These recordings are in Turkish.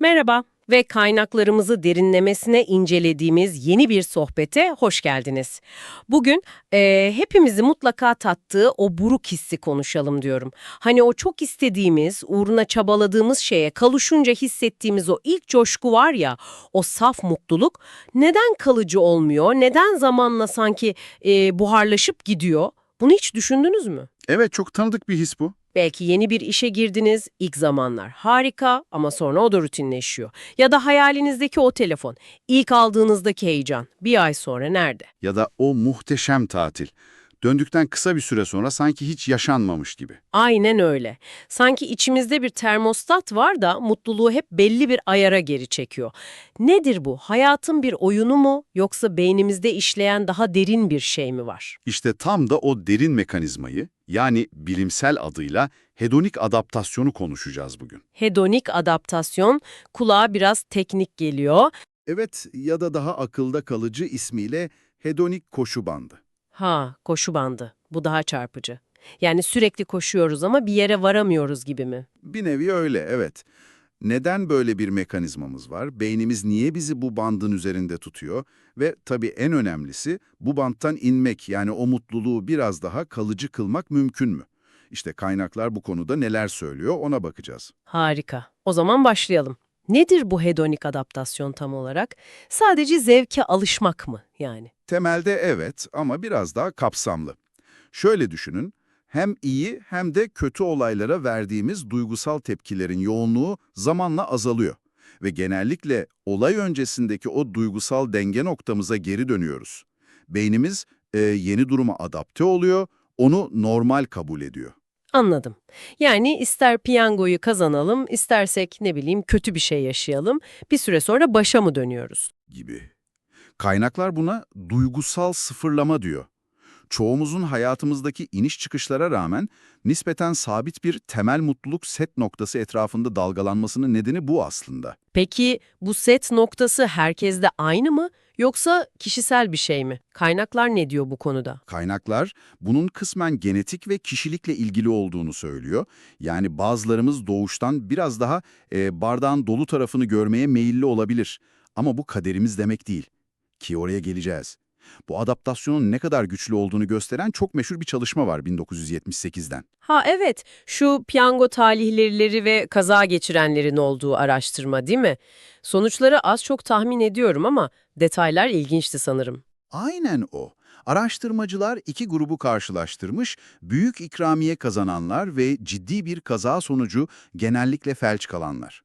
Merhaba ve kaynaklarımızı derinlemesine incelediğimiz yeni bir sohbete hoş geldiniz. Bugün eee, hepimizi mutlaka tattığı o buruk hissi konuşalım diyorum. Hani o çok istediğimiz, uğruna çabaladığımız şeye kavuşunca hissettiğimiz o ilk coşku var ya, o saf mutluluk neden kalıcı olmuyor, neden zamanla sanki eee, buharlaşıp gidiyor? Bunu hiç düşündünüz mü? Evet çok tanıdık bir his bu. Belki yeni bir işe girdiniz, ilk zamanlar harika ama sonra o da rutinleşiyor. Ya da hayalinizdeki o telefon, ilk aldığınızdaki heyecan bir ay sonra nerede? Ya da o muhteşem tatil. Döndükten kısa bir süre sonra sanki hiç yaşanmamış gibi. Aynen öyle. Sanki içimizde bir termostat var da mutluluğu hep belli bir ayara geri çekiyor. Nedir bu? Hayatın bir oyunu mu yoksa beynimizde işleyen daha derin bir şey mi var? İşte tam da o derin mekanizmayı yani bilimsel adıyla hedonik adaptasyonu konuşacağız bugün. Hedonik adaptasyon kulağa biraz teknik geliyor. Evet ya da daha akılda kalıcı ismiyle hedonik koşu bandı. Ha, koşu bandı. Bu daha çarpıcı. Yani sürekli koşuyoruz ama bir yere varamıyoruz gibi mi? Bir nevi öyle evet. Neden böyle bir mekanizmamız var? Beynimiz niye bizi bu bandın üzerinde tutuyor? Ve tabii en önemlisi bu banttan inmek yani o mutluluğu biraz daha kalıcı kılmak mümkün mü? İşte kaynaklar bu konuda neler söylüyor ona bakacağız. Harika. O zaman başlayalım. Nedir bu hedonik adaptasyon tam olarak? Sadece zevke alışmak mı yani? Temelde evet ama biraz daha kapsamlı. Şöyle düşünün, hem iyi hem de kötü olaylara verdiğimiz duygusal tepkilerin yoğunluğu zamanla azalıyor. Ve genellikle olay öncesindeki o duygusal denge noktamıza geri dönüyoruz. Beynimiz e, yeni duruma adapte oluyor, onu normal kabul ediyor Anladım. Yani ister piyangoyu kazanalım, istersek ne bileyim kötü bir şey yaşayalım, bir süre sonra başa mı dönüyoruz? gibi. Kaynaklar buna duygusal sıfırlama diyor. Çoğumuzun hayatımızdaki iniş çıkışlara rağmen nispeten sabit bir temel mutluluk set noktası etrafında dalgalanmasının nedeni bu aslında. Peki bu set noktası herkeste aynı mı yoksa kişisel bir şey mi? Kaynaklar ne diyor bu konuda? Kaynaklar bunun kısmen genetik ve kişilikle ilgili olduğunu söylüyor. Yani bazılarımız doğuştan biraz daha e, bardağın dolu tarafını görmeye meyilli olabilir. Ama bu kaderimiz demek değil. Ki oraya geleceğiz. Bu adaptasyonun ne kadar güçlü olduğunu gösteren çok meşhur bir çalışma var 1978'den. Ha evet, şu piyango talihlileri ve kaza geçirenlerin olduğu araştırma değil mi? Sonuçları az çok tahmin ediyorum ama detaylar ilginçti sanırım. Aynen o. Araştırmacılar iki grubu karşılaştırmış, büyük ikramiye kazananlar ve ciddi bir kaza sonucu genellikle felç kalanlar.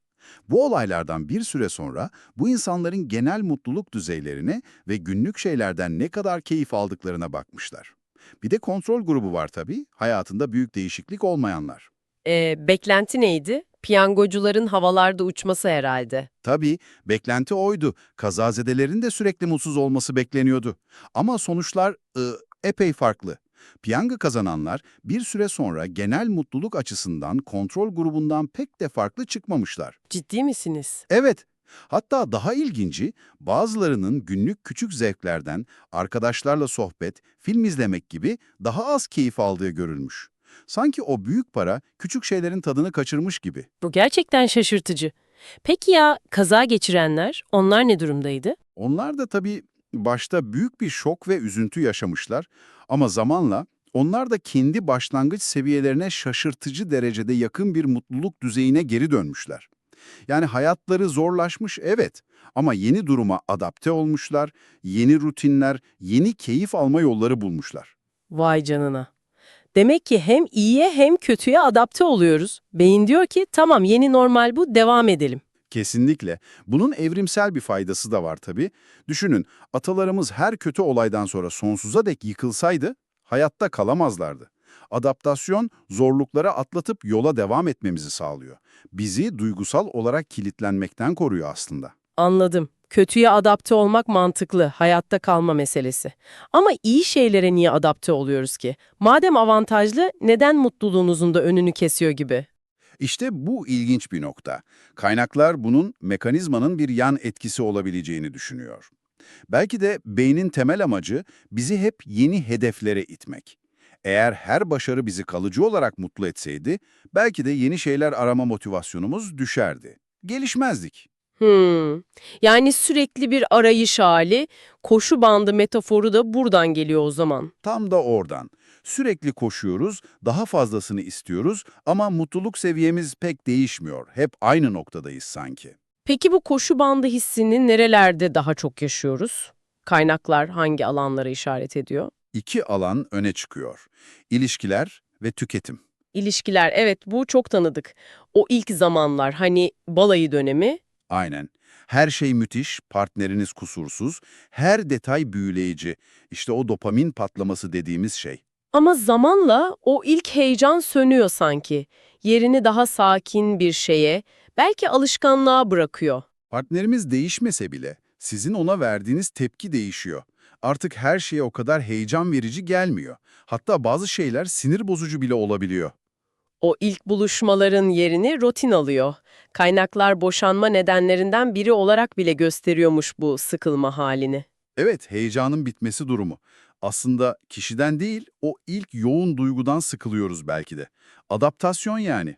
Bu olaylardan bir süre sonra bu insanların genel mutluluk düzeylerine ve günlük şeylerden ne kadar keyif aldıklarına bakmışlar. Bir de kontrol grubu var tabii, hayatında büyük değişiklik olmayanlar. Ee, beklenti neydi? Piyangocuların havalarda uçması herhalde. Tabii, beklenti oydu. Kazazedelerin de sürekli mutsuz olması bekleniyordu. Ama sonuçlar ı, epey farklı. Piyango kazananlar bir süre sonra genel mutluluk açısından kontrol grubundan pek de farklı çıkmamışlar. Ciddi misiniz? Evet, hatta daha ilginci bazılarının günlük küçük zevklerden, arkadaşlarla sohbet, film izlemek gibi daha az keyif aldığı görülmüş. Sanki o büyük para küçük şeylerin tadını kaçırmış gibi. Bu gerçekten şaşırtıcı. Peki ya kaza geçirenler, onlar ne durumdaydı? Onlar da tabii başta büyük bir şok ve üzüntü yaşamışlar ama zamanla onlar da kendi başlangıç seviyelerine şaşırtıcı derecede yakın bir mutluluk düzeyine geri dönmüşler. Yani hayatları zorlaşmış evet ama yeni duruma adapte olmuşlar, yeni rutinler, yeni keyif alma yolları bulmuşlar. Vay canına. Demek ki hem iyiye hem kötüye adapte oluyoruz. Beyin diyor ki tamam yeni normal bu devam edelim. Kesinlikle. Bunun evrimsel bir faydası da var tabii. Düşünün, atalarımız her kötü olaydan sonra sonsuza dek yıkılsaydı, hayatta kalamazlardı. Adaptasyon, zorlukları atlatıp yola devam etmemizi sağlıyor. Bizi duygusal olarak kilitlenmekten koruyor aslında. Anladım. Kötüye adapte olmak mantıklı, hayatta kalma meselesi. Ama iyi şeylere niye adapte oluyoruz ki? Madem avantajlı, neden mutluluğunuzun da önünü kesiyor gibi? İşte bu ilginç bir nokta. Kaynaklar bunun mekanizmanın bir yan etkisi olabileceğini düşünüyor. Belki de beynin temel amacı bizi hep yeni hedeflere itmek. Eğer her başarı bizi kalıcı olarak mutlu etseydi, belki de yeni şeyler arama motivasyonumuz düşerdi. gelişmezdik. Hmm. Yani sürekli bir arayış hali, koşu bandı metaforu da buradan geliyor o zaman. Tam da oradan. Sürekli koşuyoruz, daha fazlasını istiyoruz ama mutluluk seviyemiz pek değişmiyor. Hep aynı noktadayız sanki. Peki bu koşu bandı hissini nerelerde daha çok yaşıyoruz? Kaynaklar hangi alanlara işaret ediyor? İki alan öne çıkıyor. İlişkiler ve tüketim. İlişkiler, evet bu çok tanıdık. O ilk zamanlar hani balayı dönemi, Aynen. Her şey müthiş, partneriniz kusursuz, her detay büyüleyici. İşte o dopamin patlaması dediğimiz şey. Ama zamanla o ilk heyecan sönüyor sanki. Yerini daha sakin bir şeye, belki alışkanlığa bırakıyor. Partnerimiz değişmese bile sizin ona verdiğiniz tepki değişiyor. Artık her şeye o kadar heyecan verici gelmiyor. Hatta bazı şeyler sinir bozucu bile olabiliyor. O ilk buluşmaların yerini rutin alıyor. Kaynaklar boşanma nedenlerinden biri olarak bile gösteriyormuş bu sıkılma halini. Evet, heyecanın bitmesi durumu. Aslında kişiden değil, o ilk yoğun duygudan sıkılıyoruz belki de. Adaptasyon yani.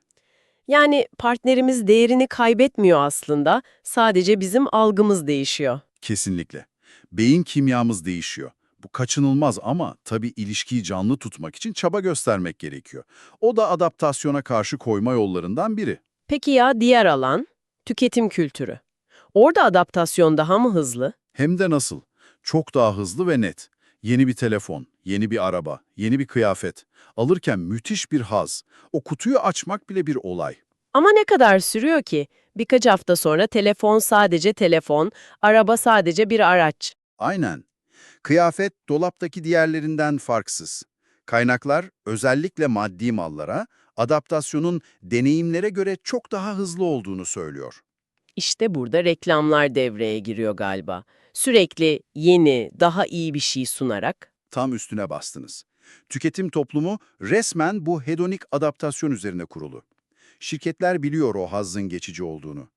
Yani partnerimiz değerini kaybetmiyor aslında, sadece bizim algımız değişiyor. Kesinlikle. Beyin kimyamız değişiyor. Bu kaçınılmaz ama tabii ilişkiyi canlı tutmak için çaba göstermek gerekiyor. O da adaptasyona karşı koyma yollarından biri. Peki ya diğer alan? Tüketim kültürü. Orada adaptasyon daha mı hızlı? Hem de nasıl? Çok daha hızlı ve net. Yeni bir telefon, yeni bir araba, yeni bir kıyafet. Alırken müthiş bir haz. O kutuyu açmak bile bir olay. Ama ne kadar sürüyor ki? Birkaç hafta sonra telefon sadece telefon, araba sadece bir araç. Aynen. Kıyafet dolaptaki diğerlerinden farksız. Kaynaklar özellikle maddi mallara, adaptasyonun deneyimlere göre çok daha hızlı olduğunu söylüyor. İşte burada reklamlar devreye giriyor galiba. Sürekli yeni, daha iyi bir şey sunarak. Tam üstüne bastınız. Tüketim toplumu resmen bu hedonik adaptasyon üzerine kurulu. Şirketler biliyor o hazzın geçici olduğunu.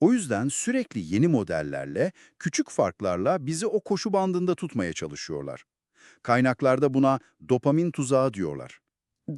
O yüzden sürekli yeni modellerle, küçük farklarla bizi o koşu bandında tutmaya çalışıyorlar. Kaynaklarda buna dopamin tuzağı diyorlar.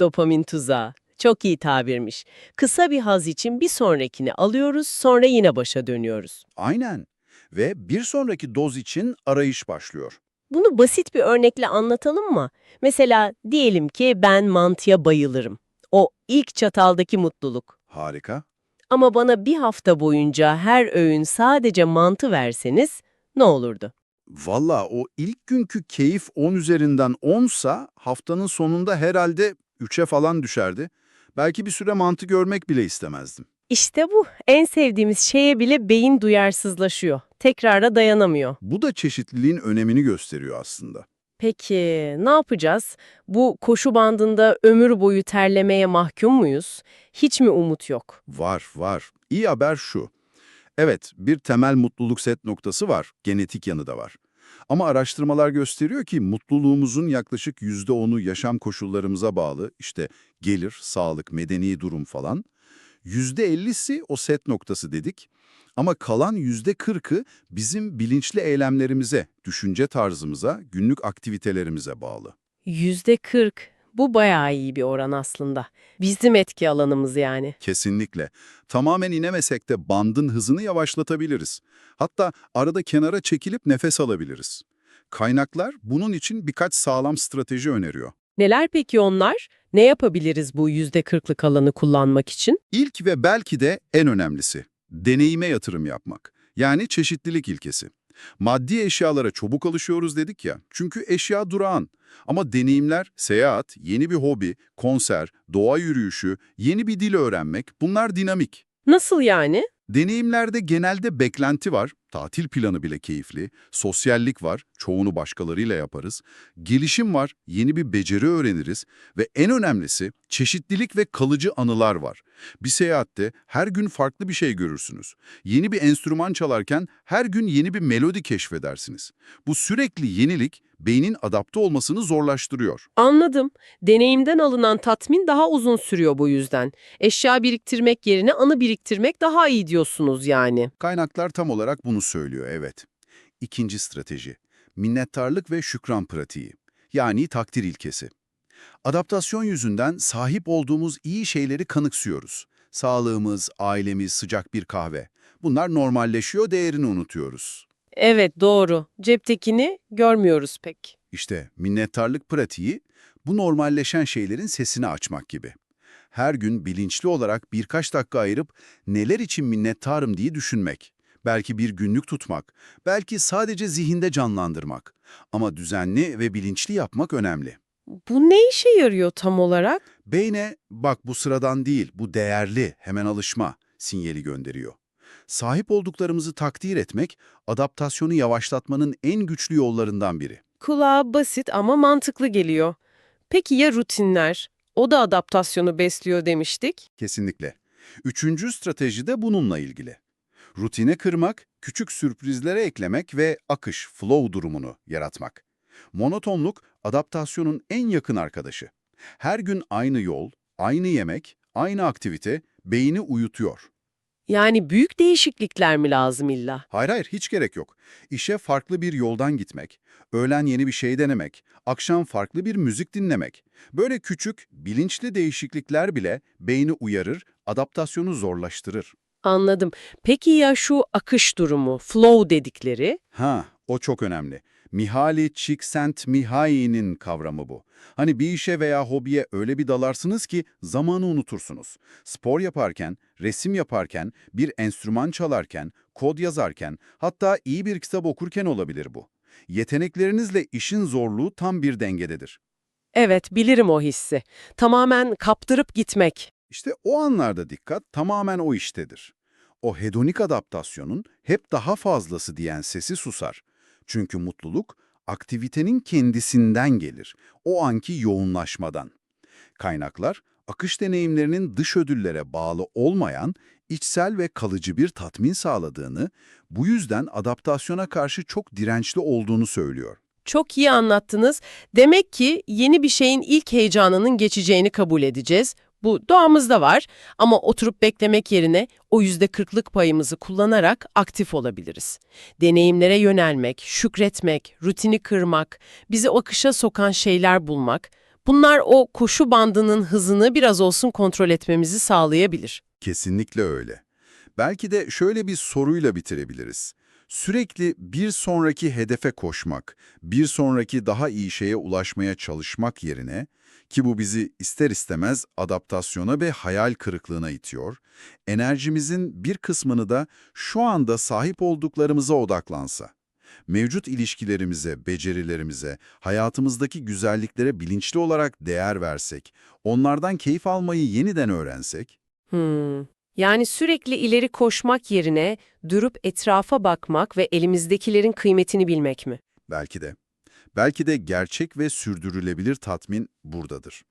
Dopamin tuzağı. Çok iyi tabirmiş. Kısa bir haz için bir sonrakini alıyoruz, sonra yine başa dönüyoruz. Aynen. Ve bir sonraki doz için arayış başlıyor. Bunu basit bir örnekle anlatalım mı? Mesela diyelim ki ben mantıya bayılırım. O ilk çataldaki mutluluk. Harika. Ama bana bir hafta boyunca her öğün sadece mantı verseniz ne olurdu? Valla o ilk günkü keyif 10 üzerinden 10'sa haftanın sonunda herhalde 3'e falan düşerdi. Belki bir süre mantı görmek bile istemezdim. İşte bu. En sevdiğimiz şeye bile beyin duyarsızlaşıyor. Tekrara dayanamıyor. Bu da çeşitliliğin önemini gösteriyor aslında. Peki ne yapacağız? Bu koşu bandında ömür boyu terlemeye mahkum muyuz? Hiç mi umut yok? Var, var. İyi haber şu. Evet, bir temel mutluluk set noktası var, genetik yanı da var. Ama araştırmalar gösteriyor ki mutluluğumuzun yaklaşık %10'u yaşam koşullarımıza bağlı, işte gelir, sağlık, medeni durum falan. %50'si o set noktası dedik. Ama kalan %40'ı bizim bilinçli eylemlerimize, düşünce tarzımıza, günlük aktivitelerimize bağlı. Yüzde kırk. Bu bayağı iyi bir oran aslında. Bizim etki alanımız yani. Kesinlikle. Tamamen inemesek de bandın hızını yavaşlatabiliriz. Hatta arada kenara çekilip nefes alabiliriz. Kaynaklar bunun için birkaç sağlam strateji öneriyor. Neler peki onlar? Ne yapabiliriz bu yüzde kırklık alanı kullanmak için? İlk ve belki de en önemlisi, deneyime yatırım yapmak. Yani çeşitlilik ilkesi. Maddi eşyalara çabuk alışıyoruz dedik ya, çünkü eşya durağan. Ama deneyimler, seyahat, yeni bir hobi, konser, doğa yürüyüşü, yeni bir dil öğrenmek bunlar dinamik. Nasıl yani? Deneyimlerde genelde beklenti var, tatil planı bile keyifli, sosyallik var, çoğunu başkalarıyla yaparız, gelişim var, yeni bir beceri öğreniriz ve en önemlisi çeşitlilik ve kalıcı anılar var. Bir seyahatte her gün farklı bir şey görürsünüz. Yeni bir enstrüman çalarken her gün yeni bir melodi keşfedersiniz. Bu sürekli yenilik beynin adapte olmasını zorlaştırıyor. Anladım. Deneyimden alınan tatmin daha uzun sürüyor bu yüzden. Eşya biriktirmek yerine anı biriktirmek daha iyi diyorsunuz yani. Kaynaklar tam olarak bunu söylüyor, evet. İkinci strateji, minnettarlık ve şükran pratiği. Yani takdir ilkesi. Adaptasyon yüzünden sahip olduğumuz iyi şeyleri kanıksıyoruz. Sağlığımız, ailemiz, sıcak bir kahve. Bunlar normalleşiyor, değerini unutuyoruz. Evet doğru. Ceptekini görmüyoruz pek. İşte minnettarlık pratiği bu normalleşen şeylerin sesini açmak gibi. Her gün bilinçli olarak birkaç dakika ayırıp neler için minnettarım diye düşünmek. Belki bir günlük tutmak, belki sadece zihinde canlandırmak. Ama düzenli ve bilinçli yapmak önemli. Bu ne işe yarıyor tam olarak? Beyne bak bu sıradan değil, bu değerli, hemen alışma sinyali gönderiyor. Sahip olduklarımızı takdir etmek, adaptasyonu yavaşlatmanın en güçlü yollarından biri. Kulağa basit ama mantıklı geliyor. Peki ya rutinler? O da adaptasyonu besliyor demiştik. Kesinlikle. Üçüncü strateji de bununla ilgili. Rutine kırmak, küçük sürprizlere eklemek ve akış, flow durumunu yaratmak. Monotonluk, adaptasyonun en yakın arkadaşı. Her gün aynı yol, aynı yemek, aynı aktivite beyni uyutuyor. Yani büyük değişiklikler mi lazım illa? Hayır hayır hiç gerek yok. İşe farklı bir yoldan gitmek, öğlen yeni bir şey denemek, akşam farklı bir müzik dinlemek. Böyle küçük, bilinçli değişiklikler bile beyni uyarır, adaptasyonu zorlaştırır. Anladım. Peki ya şu akış durumu, flow dedikleri? Ha, o çok önemli. Mihaly Csikszentmihalyi'nin kavramı bu. Hani bir işe veya hobiye öyle bir dalarsınız ki zamanı unutursunuz. Spor yaparken, resim yaparken, bir enstrüman çalarken, kod yazarken, hatta iyi bir kitap okurken olabilir bu. Yeteneklerinizle işin zorluğu tam bir dengededir. Evet, bilirim o hissi. Tamamen kaptırıp gitmek. İşte o anlarda dikkat tamamen o iştedir. O hedonik adaptasyonun hep daha fazlası diyen sesi susar. Çünkü mutluluk aktivitenin kendisinden gelir, o anki yoğunlaşmadan. Kaynaklar, akış deneyimlerinin dış ödüllere bağlı olmayan, içsel ve kalıcı bir tatmin sağladığını, bu yüzden adaptasyona karşı çok dirençli olduğunu söylüyor. Çok iyi anlattınız. Demek ki yeni bir şeyin ilk heyecanının geçeceğini kabul edeceğiz. Bu doğamızda var ama oturup beklemek yerine o yüzde kırklık payımızı kullanarak aktif olabiliriz. Deneyimlere yönelmek, şükretmek, rutini kırmak, bizi akışa sokan şeyler bulmak, bunlar o koşu bandının hızını biraz olsun kontrol etmemizi sağlayabilir. Kesinlikle öyle. Belki de şöyle bir soruyla bitirebiliriz. Sürekli bir sonraki hedefe koşmak, bir sonraki daha iyi şeye ulaşmaya çalışmak yerine ki bu bizi ister istemez adaptasyona ve hayal kırıklığına itiyor, enerjimizin bir kısmını da şu anda sahip olduklarımıza odaklansa, mevcut ilişkilerimize, becerilerimize, hayatımızdaki güzelliklere bilinçli olarak değer versek, onlardan keyif almayı yeniden öğrensek, Hmm. Yani sürekli ileri koşmak yerine durup etrafa bakmak ve elimizdekilerin kıymetini bilmek mi? Belki de. Belki de gerçek ve sürdürülebilir tatmin buradadır.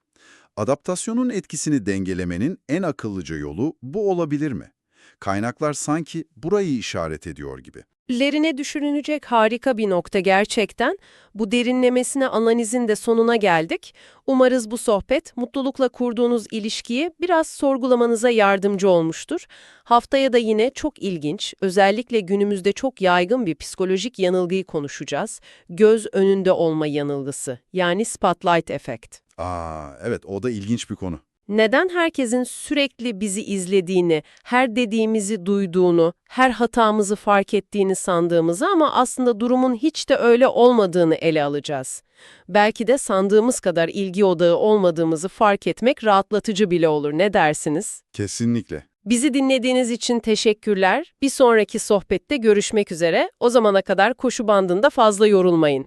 Adaptasyonun etkisini dengelemenin en akıllıca yolu bu olabilir mi? Kaynaklar sanki burayı işaret ediyor gibi. Lerine düşünülecek harika bir nokta gerçekten. Bu derinlemesine analizin de sonuna geldik. Umarız bu sohbet mutlulukla kurduğunuz ilişkiyi biraz sorgulamanıza yardımcı olmuştur. Haftaya da yine çok ilginç, özellikle günümüzde çok yaygın bir psikolojik yanılgıyı konuşacağız. Göz önünde olma yanılgısı, yani spotlight effect. Aa, evet o da ilginç bir konu. Neden herkesin sürekli bizi izlediğini, her dediğimizi duyduğunu, her hatamızı fark ettiğini sandığımızı ama aslında durumun hiç de öyle olmadığını ele alacağız. Belki de sandığımız kadar ilgi odağı olmadığımızı fark etmek rahatlatıcı bile olur. Ne dersiniz? Kesinlikle. Bizi dinlediğiniz için teşekkürler. Bir sonraki sohbette görüşmek üzere. O zamana kadar koşu bandında fazla yorulmayın.